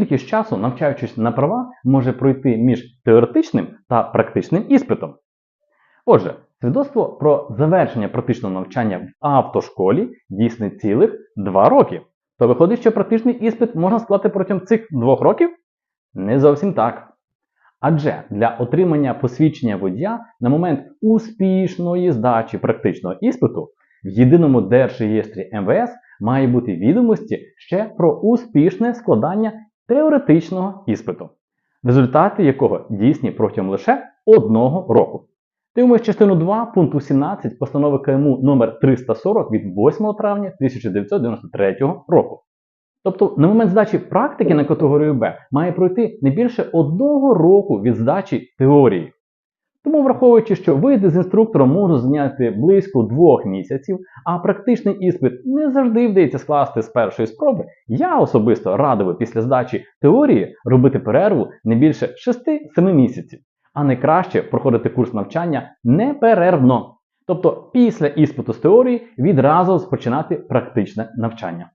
ж часу, навчаючись на права, може пройти між теоретичним та практичним іспитом. Отже, свідоцтво про завершення практичного навчання в автошколі дійсне цілих 2 роки. То виходить, що практичний іспит можна склати протягом цих 2 років? Не зовсім так. Адже для отримання посвідчення водія на момент успішної здачі практичного іспиту в єдиному держреєстрі МВС має бути відомості ще про успішне складання теоретичного іспиту, результати якого дійсні протягом лише одного року. Дивимось частину 2 пункту 17 постанови КМУ номер 340 від 8 травня 1993 року. Тобто на момент здачі практики на категорію Б має пройти не більше одного року від здачі теорії. Тому, враховуючи, що виїзди з інструктором можуть зайняти близько двох місяців, а практичний іспит не завжди вдається скласти з першої спроби, я особисто радив після здачі теорії робити перерву не більше 6-7 місяців, а не краще проходити курс навчання неперервно. Тобто після іспиту з теорії відразу розпочинати практичне навчання.